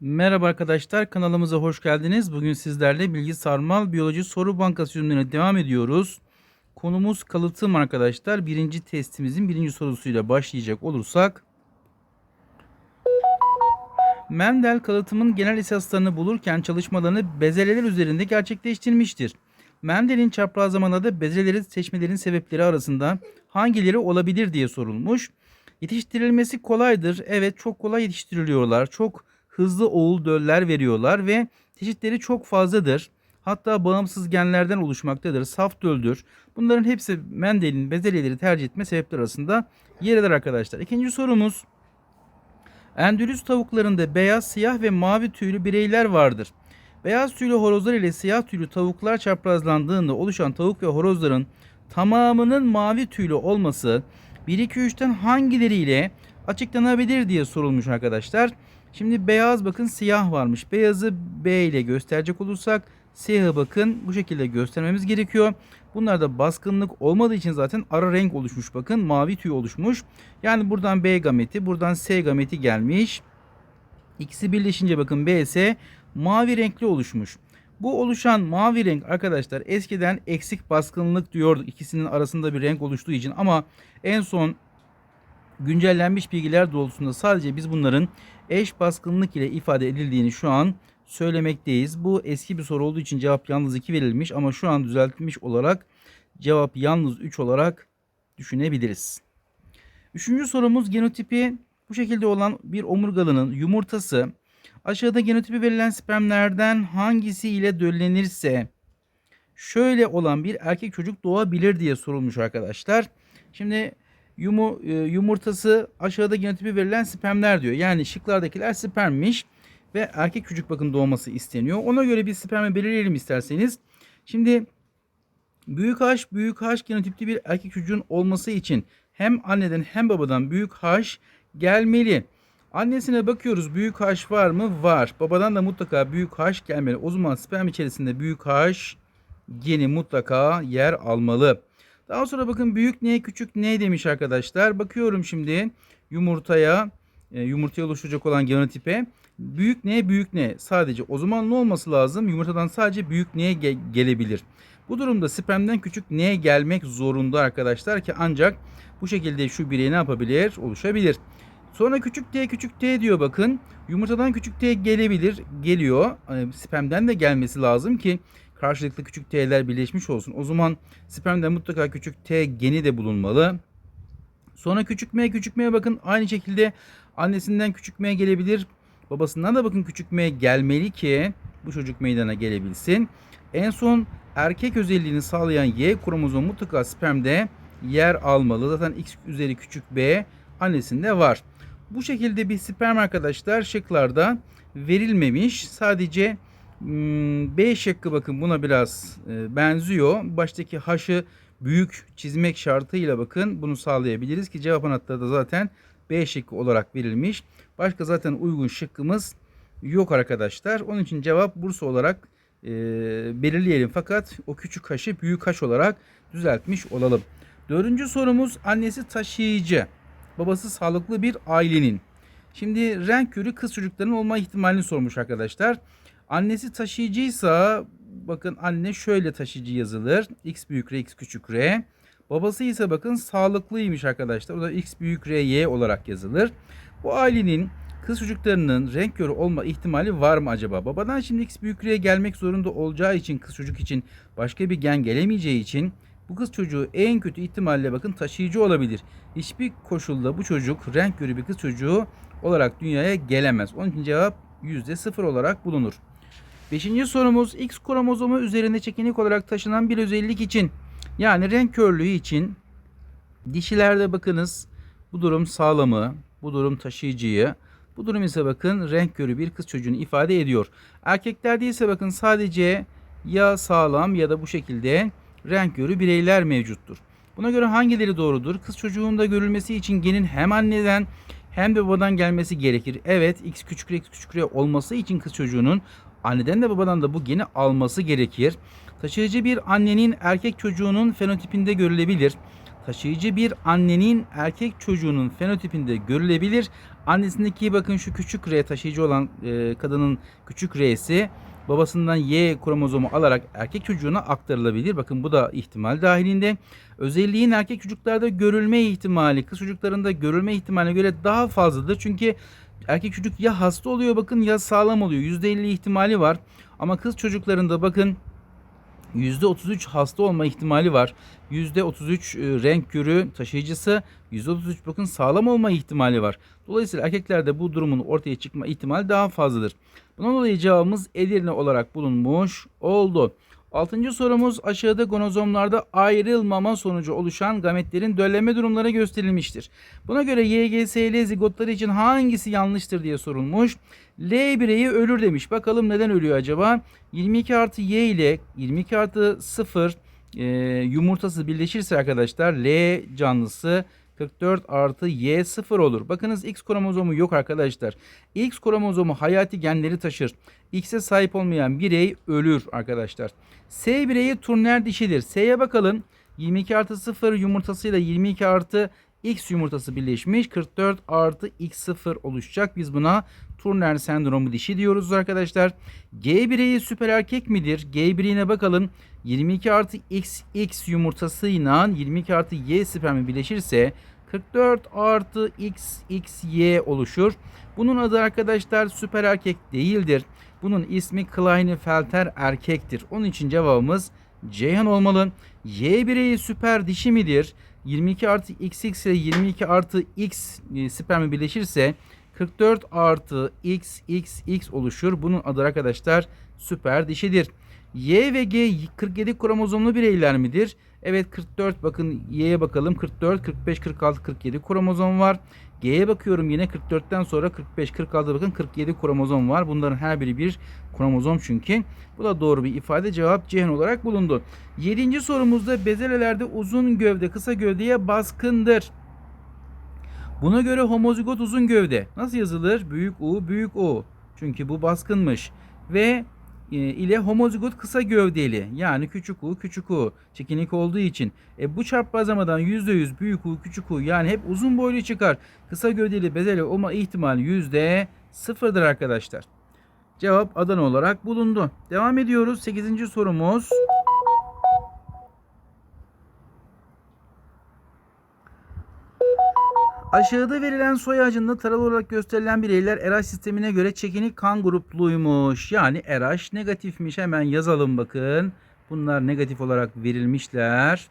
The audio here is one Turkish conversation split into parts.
Merhaba arkadaşlar kanalımıza hoş geldiniz. Bugün sizlerle bilgi sarmal biyoloji soru bankası ürünlerine devam ediyoruz. Konumuz kalıtım arkadaşlar. Birinci testimizin birinci sorusuyla başlayacak olursak. Mendel kalıtımın genel esaslarını bulurken çalışmalarını bezelyeler üzerinde gerçekleştirmiştir. Mendel'in çaprazlamalarda bezelyeleri seçmelerin sebepleri arasında hangileri olabilir diye sorulmuş. Yetiştirilmesi kolaydır. Evet çok kolay yetiştiriliyorlar. Çok hızlı oğul döller veriyorlar ve çeşitleri çok fazladır. Hatta bağımsız genlerden oluşmaktadır. Saf döldür. Bunların hepsi Mendel'in bezelyeleri tercih etme sebepleri arasında yer eder arkadaşlar. İkinci sorumuz. Endülüs tavuklarında beyaz, siyah ve mavi tüylü bireyler vardır. Beyaz tüylü horozlar ile siyah tüylü tavuklar çaprazlandığında oluşan tavuk ve horozların tamamının mavi tüylü olması 1 2 3'ten hangileriyle açıklanabilir diye sorulmuş arkadaşlar. Şimdi beyaz bakın siyah varmış. Beyazı B ile gösterecek olursak siyahı bakın bu şekilde göstermemiz gerekiyor. Bunlarda baskınlık olmadığı için zaten ara renk oluşmuş bakın mavi tüy oluşmuş. Yani buradan B gameti buradan S gameti gelmiş. İkisi birleşince bakın BS mavi renkli oluşmuş. Bu oluşan mavi renk arkadaşlar eskiden eksik baskınlık diyorduk ikisinin arasında bir renk oluştuğu için ama en son güncellenmiş bilgiler doğrultusunda sadece biz bunların eş baskınlık ile ifade edildiğini şu an söylemekteyiz. Bu eski bir soru olduğu için cevap yalnız 2 verilmiş ama şu an düzeltilmiş olarak cevap yalnız 3 olarak düşünebiliriz. Üçüncü sorumuz genotipi bu şekilde olan bir omurgalının yumurtası aşağıda genotipi verilen spermlerden hangisi ile döllenirse şöyle olan bir erkek çocuk doğabilir diye sorulmuş arkadaşlar. Şimdi yumu, e, yumurtası aşağıda genotipi verilen spermler diyor. Yani şıklardakiler spermmiş ve erkek çocuk bakın doğması isteniyor. Ona göre bir spermi belirleyelim isterseniz. Şimdi büyük H büyük H genotipli bir erkek çocuğun olması için hem anneden hem babadan büyük H gelmeli. Annesine bakıyoruz büyük H var mı? Var. Babadan da mutlaka büyük H gelmeli. O zaman sperm içerisinde büyük H geni mutlaka yer almalı. Daha sonra bakın büyük ne küçük ne demiş arkadaşlar. Bakıyorum şimdi yumurtaya e, yumurtaya oluşacak olan genotipe. Büyük ne büyük ne sadece o zaman ne olması lazım? Yumurtadan sadece büyük neye ge- gelebilir. Bu durumda spermden küçük neye gelmek zorunda arkadaşlar ki ancak bu şekilde şu birey ne yapabilir? Oluşabilir. Sonra küçük t küçük t diyor bakın. Yumurtadan küçük t gelebilir. Geliyor. E, spermden de gelmesi lazım ki karşılıklı küçük t'ler birleşmiş olsun. O zaman spermden mutlaka küçük t geni de bulunmalı. Sonra küçük m küçük m'ye bakın aynı şekilde annesinden küçük m gelebilir. Babasından da bakın küçük m gelmeli ki bu çocuk meydana gelebilsin. En son erkek özelliğini sağlayan Y kromozomu mutlaka spermde yer almalı. Zaten X üzeri küçük b annesinde var. Bu şekilde bir sperm arkadaşlar şıklarda verilmemiş. Sadece B şıkkı bakın buna biraz e, benziyor. Baştaki H'ı büyük çizmek şartıyla bakın bunu sağlayabiliriz ki cevap anahtarı da zaten B şıkkı olarak verilmiş. Başka zaten uygun şıkkımız yok arkadaşlar. Onun için cevap Bursa olarak e, belirleyelim. Fakat o küçük H'ı büyük H olarak düzeltmiş olalım. Dördüncü sorumuz annesi taşıyıcı. Babası sağlıklı bir ailenin. Şimdi renk körü kız çocukların olma ihtimalini sormuş arkadaşlar. Annesi taşıyıcıysa bakın anne şöyle taşıyıcı yazılır. X büyük R, X küçük R. Babası ise bakın sağlıklıymış arkadaşlar. O da X büyük R, Y olarak yazılır. Bu ailenin kız çocuklarının renk körü olma ihtimali var mı acaba? Babadan şimdi X büyük R gelmek zorunda olacağı için kız çocuk için başka bir gen gelemeyeceği için bu kız çocuğu en kötü ihtimalle bakın taşıyıcı olabilir. Hiçbir koşulda bu çocuk renk körü bir kız çocuğu olarak dünyaya gelemez. Onun için cevap %0 olarak bulunur. Beşinci sorumuz X kromozomu üzerinde çekinik olarak taşınan bir özellik için yani renk körlüğü için dişilerde bakınız bu durum sağlamı, bu durum taşıyıcıyı, bu durum ise bakın renk körü bir kız çocuğunu ifade ediyor. Erkeklerde ise bakın sadece ya sağlam ya da bu şekilde renk körü bireyler mevcuttur. Buna göre hangileri doğrudur? Kız çocuğunda görülmesi için genin hem anneden hem de babadan gelmesi gerekir. Evet x küçük x küçük olması için kız çocuğunun anneden de babadan da bu geni alması gerekir. Taşıyıcı bir annenin erkek çocuğunun fenotipinde görülebilir. taşıyıcı bir annenin erkek çocuğunun fenotipinde görülebilir. Annesindeki bakın şu küçük R taşıyıcı olan e, kadının küçük R'si babasından Y kromozomu alarak erkek çocuğuna aktarılabilir. Bakın bu da ihtimal dahilinde. Özelliğin erkek çocuklarda görülme ihtimali kız çocuklarında görülme ihtimaline göre daha fazladır. Çünkü erkek çocuk ya hasta oluyor bakın ya sağlam oluyor. %50 ihtimali var. Ama kız çocuklarında bakın %33 hasta olma ihtimali var. %33 e, renk körü taşıyıcısı, %33 bakın sağlam olma ihtimali var. Dolayısıyla erkeklerde bu durumun ortaya çıkma ihtimali daha fazladır. Bundan dolayı cevabımız Edirne olarak bulunmuş oldu. Altıncı sorumuz aşağıda gonozomlarda ayrılmama sonucu oluşan gametlerin dölleme durumları gösterilmiştir. Buna göre YGSL zigotları için hangisi yanlıştır diye sorulmuş. L bireyi ölür demiş. Bakalım neden ölüyor acaba? 22 artı Y ile 22 artı 0 e, yumurtası birleşirse arkadaşlar L canlısı 44 artı Y 0 olur. Bakınız X kromozomu yok arkadaşlar. X kromozomu hayati genleri taşır. X'e sahip olmayan birey ölür arkadaşlar. S bireyi turner dişidir. S'ye bakalım. 22 artı 0 yumurtasıyla 22 artı X yumurtası birleşmiş. 44 artı X0 oluşacak. Biz buna Turner sendromu dişi diyoruz arkadaşlar. G bireyi süper erkek midir? G bireyine bakalım. 22 artı XX yumurtasıyla 22 artı Y spermi birleşirse 44 artı XXY oluşur. Bunun adı arkadaşlar süper erkek değildir. Bunun ismi Klinefelter erkektir. Onun için cevabımız Ceyhan olmalı. Y bireyi süper dişi midir? 22 artı XX ile 22 artı X e, spermi birleşirse 44 artı XXX oluşur. Bunun adı arkadaşlar süper dişidir. Y ve G 47 kromozomlu bireyler midir? Evet 44 bakın Y'ye bakalım 44, 45, 46, 47 kromozom var. G'ye bakıyorum yine 44'ten sonra 45, 46 bakın 47 kromozom var. Bunların her biri bir kromozom çünkü. Bu da doğru bir ifade. Cevap Ceyhan olarak bulundu. Yedinci sorumuzda bezelelerde uzun gövde kısa gövdeye baskındır. Buna göre homozigot uzun gövde nasıl yazılır? Büyük U, büyük O. Çünkü bu baskınmış. Ve e, ile homozigot kısa gövdeli yani küçük u küçük u çekinik olduğu için e, bu çarpazlamadan %100 büyük u küçük u yani hep uzun boylu çıkar. Kısa gövdeli bezeli olma ihtimali yüzde sıfırdır arkadaşlar. Cevap Adana olarak bulundu. Devam ediyoruz. 8. sorumuz. Aşağıda verilen soy ağacında taralı olarak gösterilen bireyler RH sistemine göre çekinik kan grupluymuş. Yani RH negatifmiş. Hemen yazalım bakın. Bunlar negatif olarak verilmişler.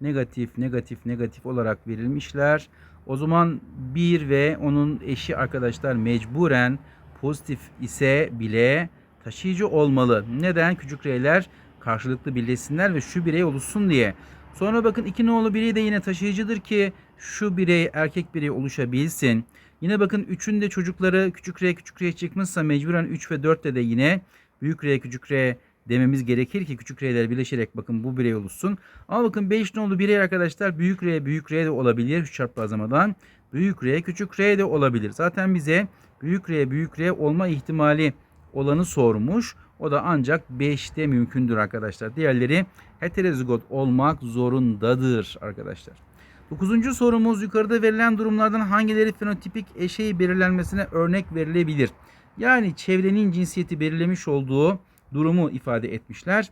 Negatif, negatif, negatif olarak verilmişler. O zaman 1 ve onun eşi arkadaşlar mecburen pozitif ise bile taşıyıcı olmalı. Neden? Küçük reyler karşılıklı birleşsinler ve şu birey oluşsun diye. Sonra bakın iki nolu birey de yine taşıyıcıdır ki şu birey erkek birey oluşabilsin. Yine bakın 3'ün de çocukları küçük r küçük r çıkmışsa mecburen 3 ve 4'te de yine büyük r küçük r dememiz gerekir ki küçük r'ler birleşerek bakın bu birey oluşsun. Ama bakın 5 nolu birey arkadaşlar büyük r büyük r de olabilir 3 çarpazlamadan. Büyük r küçük r de olabilir. Zaten bize büyük r büyük r olma ihtimali olanı sormuş. O da ancak 5'te mümkündür arkadaşlar. Diğerleri heterozigot olmak zorundadır arkadaşlar. Dokuzuncu sorumuz yukarıda verilen durumlardan hangileri fenotipik eşeği belirlenmesine örnek verilebilir? Yani çevrenin cinsiyeti belirlemiş olduğu durumu ifade etmişler.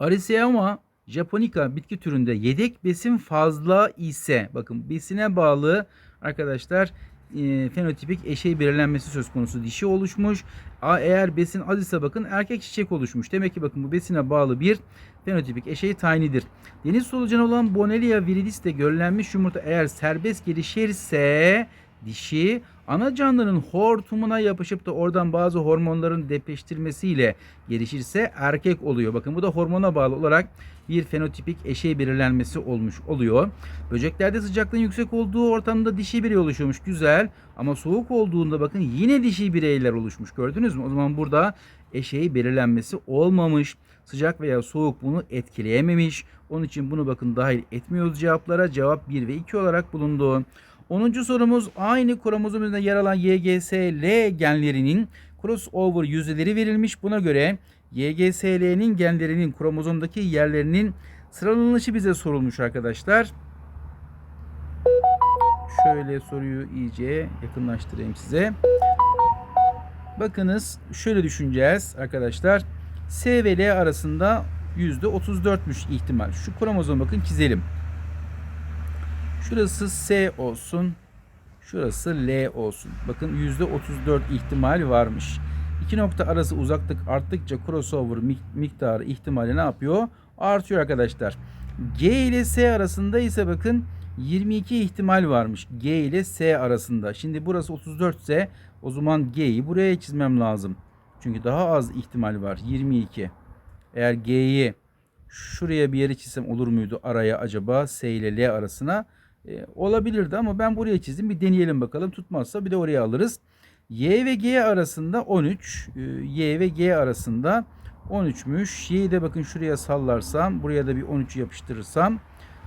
Ariseoma japonica bitki türünde yedek besin fazla ise bakın besine bağlı arkadaşlar e, fenotipik eşeği belirlenmesi söz konusu dişi oluşmuş. A, eğer besin az ise bakın erkek çiçek oluşmuş. Demek ki bakın bu besine bağlı bir fenotipik eşeği tayinidir. Deniz solucanı olan Bonellia viridis'te görülenmiş yumurta eğer serbest gelişirse dişi ana canlının hortumuna yapışıp da oradan bazı hormonların depreştirmesiyle gelişirse erkek oluyor. Bakın bu da hormona bağlı olarak bir fenotipik eşey belirlenmesi olmuş oluyor. Böceklerde sıcaklığın yüksek olduğu ortamda dişi birey oluşuyormuş. Güzel. Ama soğuk olduğunda bakın yine dişi bireyler oluşmuş. Gördünüz mü? O zaman burada eşeği belirlenmesi olmamış. Sıcak veya soğuk bunu etkileyememiş. Onun için bunu bakın dahil etmiyoruz cevaplara. Cevap 1 ve 2 olarak bulundu. 10. sorumuz aynı kromozomunda yer alan YGSL genlerinin crossover yüzdeleri verilmiş. Buna göre YGSL'nin genlerinin kromozomdaki yerlerinin Sıralanışı bize sorulmuş arkadaşlar. Şöyle soruyu iyice yakınlaştırayım size. Bakınız şöyle düşüneceğiz arkadaşlar. S ve L arasında %34'müş ihtimal. Şu kromozom bakın çizelim. Şurası S olsun. Şurası L olsun. Bakın %34 ihtimal varmış. İki nokta arası uzaklık arttıkça crossover mik- miktarı ihtimali ne yapıyor? Artıyor arkadaşlar. G ile S arasında ise bakın 22 ihtimal varmış. G ile S arasında. Şimdi burası 34 ise o zaman G'yi buraya çizmem lazım. Çünkü daha az ihtimal var. 22. Eğer G'yi şuraya bir yere çizsem olur muydu araya acaba S ile L arasına? E, olabilirdi ama ben buraya çizdim. Bir deneyelim bakalım. Tutmazsa bir de oraya alırız. Y ve G arasında 13. e, Y ve G arasında 13'müş. Y'yi de bakın şuraya sallarsam, buraya da bir 13 yapıştırırsam.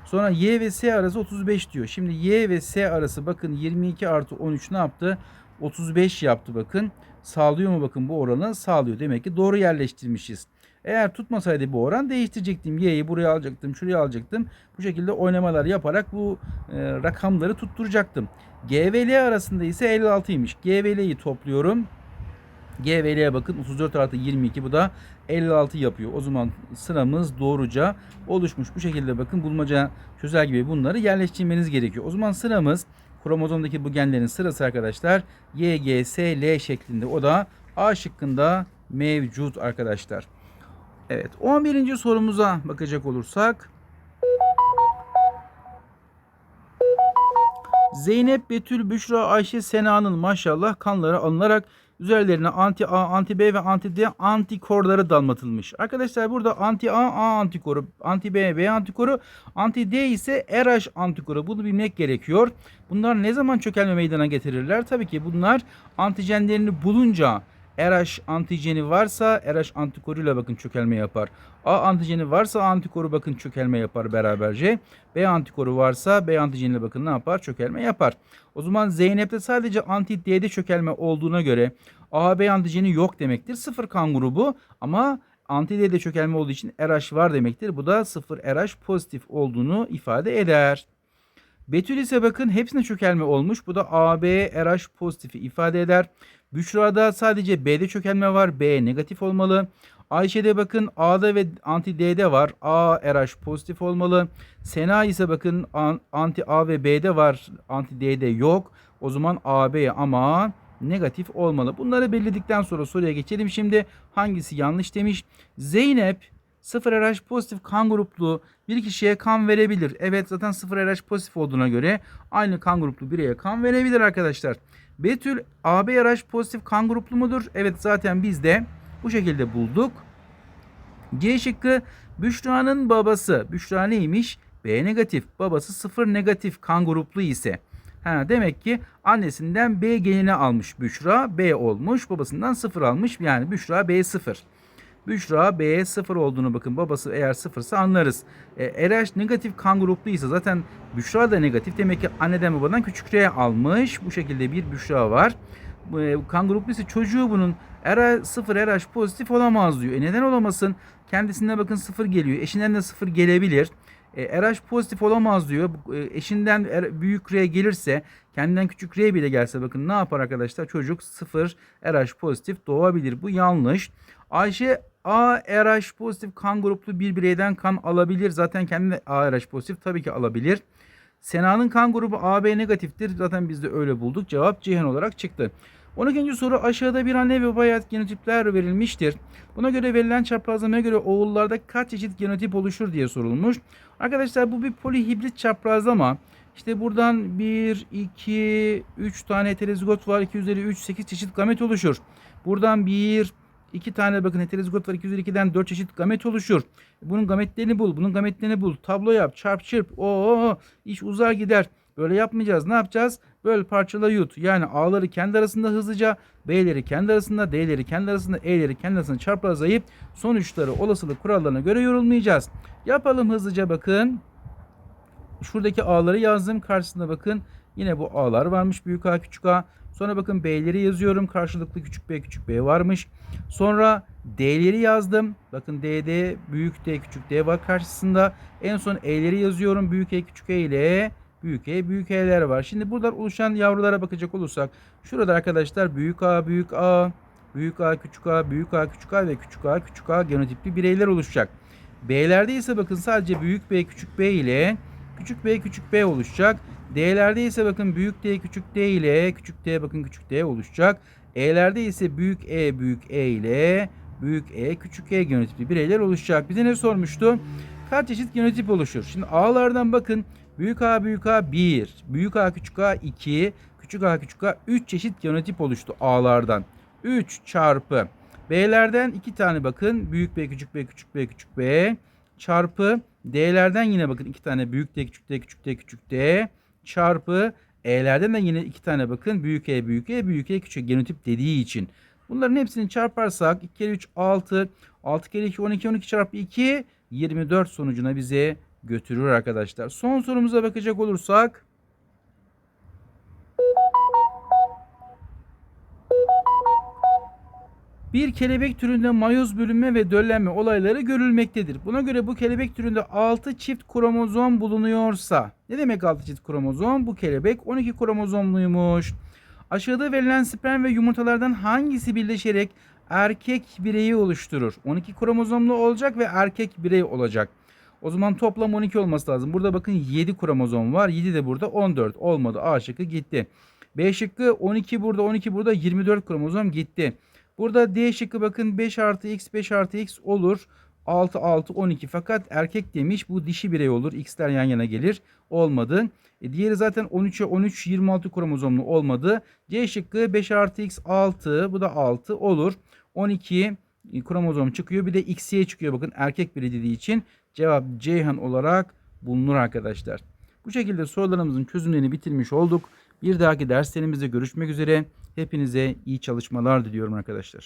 Sonra Y ve S arası 35 diyor. Şimdi Y ve S arası bakın 22 artı 13 ne yaptı? 35 yaptı bakın. Sağlıyor mu bakın bu oranı? Sağlıyor. Demek ki doğru yerleştirmişiz. Eğer tutmasaydı bu oran değiştirecektim. Y'yi buraya alacaktım, şuraya alacaktım. Bu şekilde oynamalar yaparak bu e, rakamları tutturacaktım. G ve L arasında ise 56'ymış. G ve topluyorum. G ve L'ye bakın 34 artı 22 bu da 56 yapıyor. O zaman sıramız doğruca oluşmuş. Bu şekilde bakın bulmaca çözer gibi bunları yerleştirmeniz gerekiyor. O zaman sıramız kromozomdaki bu genlerin sırası arkadaşlar Y, G, S, L şeklinde. O da A şıkkında mevcut arkadaşlar. Evet 11. sorumuza bakacak olursak. Zeynep, Betül, Büşra, Ayşe, Sena'nın maşallah kanları alınarak üzerlerine anti A, anti B ve anti D antikorları damlatılmış. Arkadaşlar burada anti A, A antikoru, anti B, B antikoru, anti D ise RH antikoru. Bunu bilmek gerekiyor. Bunlar ne zaman çökelme meydana getirirler? Tabii ki bunlar antijenlerini bulunca RH antijeni varsa RH antikoruyla bakın çökelme yapar. A antijeni varsa antikoru bakın çökelme yapar beraberce. B antikoru varsa B antijeniyle bakın ne yapar? Çökelme yapar. O zaman Zeynep'te sadece anti D'de çökelme olduğuna göre A B antijeni yok demektir. Sıfır kan grubu ama anti D'de çökelme olduğu için RH var demektir. Bu da sıfır RH pozitif olduğunu ifade eder. Betül ise bakın hepsine çökelme olmuş. Bu da AB RH pozitifi ifade eder. Büşra'da sadece B'de çökelme var. B negatif olmalı. Ayşe'de bakın A'da ve anti D'de var. A RH pozitif olmalı. Sena ise bakın an- anti A ve B'de var. Anti D'de yok. O zaman AB ama negatif olmalı. Bunları belirledikten sonra soruya geçelim. Şimdi hangisi yanlış demiş. Zeynep 0 RH pozitif kan gruplu bir kişiye kan verebilir. Evet zaten 0 RH pozitif olduğuna göre aynı kan gruplu bireye kan verebilir arkadaşlar. Betül AB RH pozitif kan gruplu mudur? Evet zaten biz de bu şekilde bulduk. C şıkkı Büşra'nın babası. Büşra neymiş? B negatif. Babası 0 negatif kan gruplu ise. Ha, demek ki annesinden B genini almış Büşra. B olmuş. Babasından 0 almış. Yani Büşra B0. Büşra B 0 olduğunu bakın babası eğer 0 ise anlarız. E, RH negatif kan grupluysa zaten Büşra da negatif. Demek ki anneden babadan küçük R almış. Bu şekilde bir Büşra var. E, kan grupluysa çocuğu bunun RH 0 RH pozitif olamaz diyor. E neden olamasın? Kendisine bakın 0 geliyor. Eşinden de 0 gelebilir. E, RH pozitif olamaz diyor. E, Eşinden R- büyük R gelirse kendinden küçük R bile gelse bakın ne yapar arkadaşlar? Çocuk 0 RH pozitif doğabilir. Bu yanlış. Ayşe A RH pozitif kan gruplu bir bireyden kan alabilir. Zaten kendi A RH pozitif tabii ki alabilir. Sena'nın kan grubu AB negatiftir. Zaten biz de öyle bulduk. Cevap Cihan olarak çıktı. 12. soru aşağıda bir anne ve baba ait genotipler verilmiştir. Buna göre verilen çaprazlamaya göre oğullarda kaç çeşit genotip oluşur diye sorulmuş. Arkadaşlar bu bir polihibrit çaprazlama. İşte buradan 1, 2, 3 tane heterozigot var. 2 üzeri 3, 8 çeşit gamet oluşur. Buradan 1, 2 tane bakın heterozigot var. 2 üzeri 2'den 4 çeşit gamet oluşur. Bunun gametlerini bul. Bunun gametlerini bul. Tablo yap. Çarp çırp. Oo, iş uzar gider. Böyle yapmayacağız. Ne yapacağız? Böyle parçala yut. Yani A'ları kendi arasında hızlıca, B'leri kendi arasında, D'leri kendi arasında, E'leri kendi arasında çaprazlayıp sonuçları olasılık kurallarına göre yorulmayacağız. Yapalım hızlıca bakın. Şuradaki A'ları yazdım. Karşısında bakın yine bu A'lar varmış. Büyük A, küçük A. Sonra bakın B'leri yazıyorum. Karşılıklı küçük b küçük b varmış. Sonra D'leri yazdım. Bakın D'de büyük D küçük D var karşısında. En son E'leri yazıyorum. Büyük E küçük E ile büyük E büyük E'ler var. Şimdi buradan oluşan yavrulara bakacak olursak. Şurada arkadaşlar büyük A büyük A büyük A küçük A büyük A küçük A ve küçük A küçük A genotipli bireyler oluşacak. B'lerde ise bakın sadece büyük B küçük B ile küçük b küçük b oluşacak. D'lerde ise bakın büyük D küçük D ile küçük D bakın küçük D oluşacak. E'lerde ise büyük E büyük E ile büyük E küçük E genotipli bireyler oluşacak. Bize ne sormuştu? Kaç çeşit genotip oluşur? Şimdi A'lardan bakın büyük A büyük A 1, büyük A küçük A 2, küçük A küçük A 3 çeşit genotip oluştu A'lardan. 3 çarpı B'lerden 2 tane bakın. Büyük B küçük B küçük B küçük B çarpı D'lerden yine bakın 2 tane büyük D küçük D küçük D küçük D çarpı E'lerden de yine 2 tane bakın. Büyük E büyük E büyük E küçük genotip dediği için. Bunların hepsini çarparsak 2 kere 3 6 6 kere 2 12 12 çarpı 2 24 sonucuna bize götürür arkadaşlar. Son sorumuza bakacak olursak Bir kelebek türünde mayoz bölünme ve döllenme olayları görülmektedir. Buna göre bu kelebek türünde 6 çift kromozom bulunuyorsa ne demek 6 çift kromozom? Bu kelebek 12 kromozomluymuş. Aşağıda verilen sperm ve yumurtalardan hangisi birleşerek erkek bireyi oluşturur? 12 kromozomlu olacak ve erkek birey olacak. O zaman toplam 12 olması lazım. Burada bakın 7 kromozom var. 7 de burada 14. Olmadı. A şıkkı gitti. B şıkkı 12 burada 12 burada 24 kromozom gitti. Burada D şıkkı bakın 5 artı x 5 artı x olur. 6 6 12 fakat erkek demiş bu dişi birey olur. X'ler yan yana gelir. Olmadı. E diğeri zaten 13'e 13 26 kromozomlu olmadı. C şıkkı 5 artı x 6 bu da 6 olur. 12 kromozom çıkıyor. Bir de XY çıkıyor bakın erkek birey dediği için. Cevap Ceyhan olarak bulunur arkadaşlar. Bu şekilde sorularımızın çözümlerini bitirmiş olduk. Bir dahaki derslerimizde görüşmek üzere. Hepinize iyi çalışmalar diliyorum arkadaşlar.